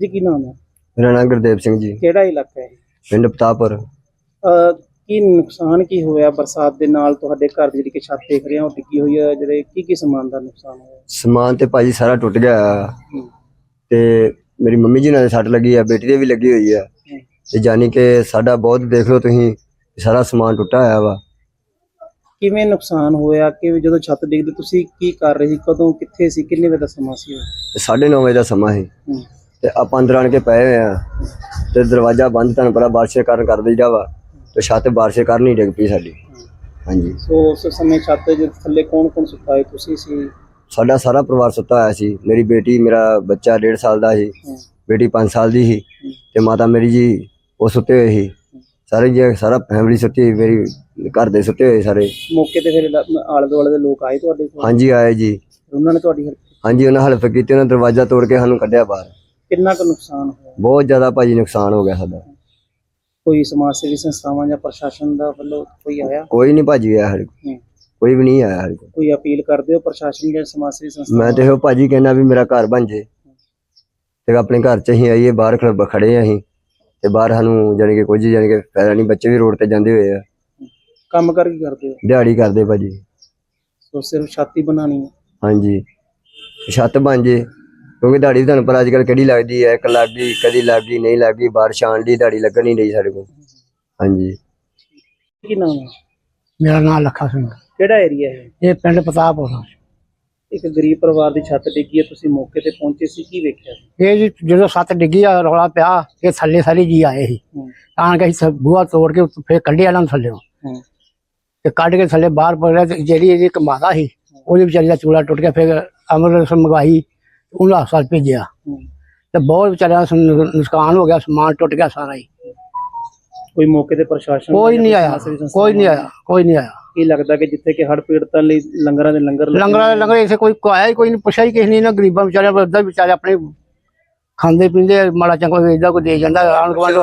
ਜੀ ਕੀ ਨਾਮ ਹੈ? ਮੇਰਾ ਨਾਮ ਗੁਰਦੇਵ ਸਿੰਘ ਜੀ। ਕਿਹੜਾ ਇਲਾਕਾ ਹੈ ਪਿੰਡ ਪਤਾਪੁਰ। ਅਹ ਕੀ ਨੁਕਸਾਨ ਕੀ ਹੋਇਆ ਬਰਸਾਤ ਦੇ ਨਾਲ? ਤੁਹਾਡੇ ਘਰ ਦੀ ਜਿਹੜੀ ਕਿ ਛੱਤ ਦੇਖ ਰਹੇ ਹੋ ਡਿੱਗੀ ਹੋਈ ਹੈ ਜਿਹੜੇ ਕੀ ਕੀ ਸਮਾਨ ਦਾ ਨੁਕਸਾਨ ਹੋਇਆ? ਸਮਾਨ ਤੇ ਭਾਜੀ ਸਾਰਾ ਟੁੱਟ ਗਿਆ ਹੂੰ, ਤੇ ਮੇਰੀ ਮੰਮੀ ਜੀ ਨਾਲ ਸੱਟ ਲੱਗੀ ਆ ਬੇਟੀ ਦੇ ਵੀ ਲੱਗੀ ਹੋਈ ਆ। ਹੂੰ। ਤੇ ਜਾਨੀ ਕਿ ਸਾਡਾ ਬਹੁਤ ਦੇਖ ਲਓ ਤੁਸੀਂ ਸਾਰਾ ਸਮਾਨ ਟੁੱਟਾ ਹੋਇਆ ਵਾ। ਕਿਵੇਂ ਨੁਕਸਾਨ ਹੋਇਆ? ਕਿ ਜਦੋਂ ਛੱਤ ਡਿੱਗਦੀ ਤੁਸੀਂ ਕੀ ਕਰ ਰਹੇ ਸੀ? ਕਦੋਂ ਕਿੱਥੇ ਸੀ? ਕਿੰਨੇ ਵਜੇ ਦਾ ਸਮਾਂ ਸੀ ਉਹ? ਤੇ 9:30 ਵਜੇ ਦਾ ਸਮਾਂ ਸੀ। ਹੂੰ, ਤੇ ਆਪਾਂ ਅੰਦਰ ਆਣ ਕੇ ਪਏ ਹੋਏ ਆ ਤੇ ਦਰਵਾਜ਼ਾ ਬੰਦ ਤੁਹਾਨੂੰ ਪਤਾ ਬਾਰਿਸ਼ ਕਾਰਨ ਕਰ ਦਈਦਾ ਵਾ ਤੇ ਛੱਤ ਬਾਰਿਸ਼ ਕਾਰਨ ਹੀ ਡਿੱਗ ਪਈ ਸਾਡੀ। ਹਾਂਜੀ। ਸੋ ਉਸ ਸਮੇਂ ਛੱਤ ਦੇ ਥੱਲੇ ਕੌਣ ਕੌਣ ਸੁੱਤਾ ਹੈ ਤੁਸੀਂ ਸੀ? ਸਾਡਾ ਸਾਰਾ ਪਰਿਵਾਰ ਸੁੱਤਾ ਹੋਇਆ ਸੀ। ਮੇਰੀ ਬੇਟੀ ਮੇਰਾ ਬੱਚਾ 1.5 ਸਾਲ ਦਾ ਸੀ। ਬੇਟੀ 5 ਸਾਲ ਦੀ ਸੀ। ਤੇ ਮਾਤਾ ਮੇਰੀ ਜੀ ਉਹ ਸੁੱਤੇ ਹੋਏ ਸੀ। ਸਾਰੇ ਜੀ ਸਾਰਾ ਫੈਮਿਲੀ ਸੁੱਤੀ ਹੋਈ ਮੇਰੀ ਘਰ ਦੇ ਸੁੱਤੇ ਹੋਏ ਸਾਰੇ। ਮੌਕੇ ਤੇ ਫਿਰ ਆਲੇ ਦੁਆਲੇ ਦੇ ਲੋਕ ਆਏ ਤੁਹਾਡੇ ਕੋਲ? ਹਾਂਜੀ ਆਏ ਜੀ। ਉਹਨਾਂ ਨੇ ਤੁਹਾਡੀ? ਹਾਂਜੀ ਉਹਨਾਂ ਹੈਲਪ ਕੀਤੀ ਉਹਨਾਂ ਦਰਵਾਜ਼ਾ ਤੋੜ ਕੇ ਸਾਨੂੰ ਕੱਢਿਆ ਬਾਹਰ। ਕਿੰਨਾ ਕੁ ਨੁਕਸਾਨ ਹੋਇਆ? ਬਹੁਤ ਜ਼ਿਆਦਾ ਭਾਜੀ ਨੁਕਸਾਨ ਹੋ ਗਿਆ ਸਾਡਾ। ਕੋਈ ਸਮਾਜ ਸੇਵੀ ਸੰਸਥਾਵਾਂ ਜਾਂ ਪ੍ਰਸ਼ਾਸਨ ਦਾ ਵੱਲੋਂ ਕੋਈ ਆਇਆ? ਕੋਈ ਨਹੀਂ ਭਾਜੀ ਆਇਆ ਕੋਲ ਹੂੰ। ਕੋਈ ਵੀ ਨਹੀਂ ਆਇਆ ਕੋਲ ਕੋਈ। ਅਪੀਲ ਕਰਦੇ ਹੋ ਪ੍ਰਸ਼ਾਸਨ ਜਾਂ ਸਮਾਜ ਸੇਵੀ ਸੰਸਥਾਵਾਂ ਮੈਂ ਤੇ ਇਹੋ ਭਾਜੀ ਕਹਿਣਾ ਵੀ ਮੇਰਾ ਘਰ ਬਣ ਜੇ। ਤੇ ਆਪਣੇ ਘਰ ਚ ਅਸੀਂ ਆਈਏ ਬਾਹਰ ਖੜ- ਖੜੇ ਆ ਅਸੀਂ। ਤੇ ਬਾਹਰ ਸਾਨੂੰ ਜਾਣੀ ਕਿ ਕੁਝ ਜਾਣੀ ਕਿ ਫਾਇਦਾ ਨਹੀਂ ਬੱਚੇ ਵੀ ਰੋਡ ਤੇ ਜਾਂਦੇ ਹੋਏ ਆ। ਕੰਮ ਕਰ ਕੀ ਕਰਦੇ ਹੋ? ਦਿਹਾੜੀ ਕਰਦੇ ਭਾਜੀ। ਸੋ ਸਿਰਫ ਛਾਤੀ ਬਣਾਣੀ ਹੈ। ਹਾਂਜੀ। ਛੱਤ ਬਣ ਜੇ। ਕਿਉਂਕਿ ਦਿਹਾੜੀ ਤੁਹਾਨੂੰ ਪਤਾ ਅੱਜ ਕੱਲ ਕਿਹੜੀ ਲੱਗਦੀ ਹੈ ਇੱਕ ਲੱਗ ਗਈ ਕਦੀ ਲੱਗ ਗਈ ਨਹੀਂ ਲੱਗ ਗਈ ਬਾਰਿਸ਼ ਆਉਣ ਦੀ ਦਿਹਾੜੀ ਲੱਗਣ ਨਹੀਂ ਰਹੀ ਸਾਡੇ ਕੋਲ। ਹਾਂਜੀ। ਕੀ ਨਾਮ ਹੈ? ਮੇਰਾ ਨਾਮ ਲੱਖਾ ਸਿੰਘ ਕਿਹੜਾ ਏਰੀਆ ਹੈ ਇਹ? ਪਿੰਡ ਪ੍ਰਤਾਪਪੁਰ ਆ। ਇੱਕ ਗਰੀਬ ਪਰਿਵਾਰ ਦੀ ਛੱਤ ਡਿੱਗੀ ਹੈ ਤੁਸੀਂ ਮੌਕੇ ਤੇ ਪਹੁੰਚੇ ਸੀ ਕੀ ਵੇਖਿਆ ਇਹ ਜੀ ਜਦੋਂ ਸੱਤ ਡਿੱਗੀ ਆ ਰੌਲਾ ਪਿਆ ਇਹ ਥੱਲੇ ਸਾਰੇ ਜੀ ਆਏ ਸੀ। ਹੂੰ, ਆਣ ਕੇ ਅਸੀਂ ਬੂਹਾ ਤੋੜ ਕੇ ਉੱਤੇ ਫੇਰ ਕੱਢਿਆ ਇਹਨਾਂ ਨੂੰ ਥੱਲੇ। ਹੂੰ, ਤੇ ਕੱਢ ਕੇ ਥੱਲੇ ਬਾਹਰ ਪੜਿਆ ਤੇ ਜਿਹੜੀ ਇਹਦੀ ਇੱਕ ਮਾਤਾ ਸੀ ਉਹਦੀ ਵਿਚਾਰੀ ਦਾ ਚੂੜਾ ਟੁੱਟ ਗਿਆ ਫਿਰ ਅੰਮ੍ਰਿਤਸਰ ਮੰਗਵਾਈ। ਉਹਨੂੰ ਹਸਪਤਾਲ ਭੇਜਿਆ। ਤੇ ਬਹੁਤ ਵਿਚਾਰਿਆਂ ਦਾ ਨੁ- ਨੁਕਸਾਨ ਹੋ ਗਿਆ ਸਮਾਨ ਟੁੱਟ ਗਿਆ ਸਾਰਾ ਹੀ। ਕੋਈ ਮੌਕੇ ਤੇ ਪ੍ਰਸ਼ਾਸਨ ਕੋਈ ਨਹੀਂ ਆਇਆ। ਕੋਈ ਨਹੀਂ ਆਇਆ ਕੋਈ ਨਹੀਂ ਆਇਆ। ਕੀ ਲੱਗਦਾ ਕਿ ਜਿੱਥੇ ਕਿ ਹੜ ਪੀੜਤਾਂ ਲਈ ਲੰਗਰਾਂ ਦੇ ਲੰਗਰ ਲੱਗੇ ਲੰਗਰਾਂ ਦੇ ਲੰਗਰ ਇੱਥੇ ਕੋਈ ਕੋਈ ਆਇਆ ਹੀ ਕੋਈ ਨਹੀਂ ਪੁੱਛਿਆ ਹੀ ਕਿਸੇ ਨੇ ਨਾ ਗਰੀਬਾਂ ਵਿਚਾਰਿਆਂ ਪਰ ਅੱਧਾ ਵਿਚਾਰੇ ਆਪਣੇ ਖਾਂਦੇ ਪੀਂਦੇ ਮਾੜਾ ਚੰਗਾ ਵੇਚਦਾ ਕੋਈ ਦੇ ਜਾਂਦਾ ਆਣ ਗਵਾਂਡੋ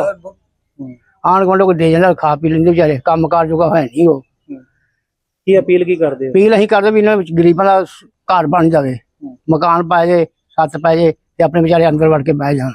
ਆਣ ਗਵਾਂਡੋ ਕੋਈ ਦੇ ਜਾਂਦਾ ਖਾ ਪੀ ਲੈਂਦੇ ਵਿਚਾਰੇ ਕੰਮ ਕਾਰ ਜੋਗਾ ਹੈ ਨਹੀਂ ਉਹ। ਕੀ ਅਪੀਲ ਕੀ ਕਰਦੇ ਹੋ? ਅਪੀਲ ਅਸੀਂ ਕਰਦੇ ਵੀ ਇਹਨਾਂ ਵਿੱਚ ਗਰੀਬਾਂ ਦਾ ਘਰ ਬਣ ਜਾਵੇ। ਮਕਾਨ ਪਾਏ ਜੇ ਛੱਤ ਪਾਏ ਜੇ ਤੇ ਆਪਣੇ ਵਿਚਾਰੇ ਅੰਦਰ ਵੜ ਕੇ ਬਹਿ ਜਾਣ।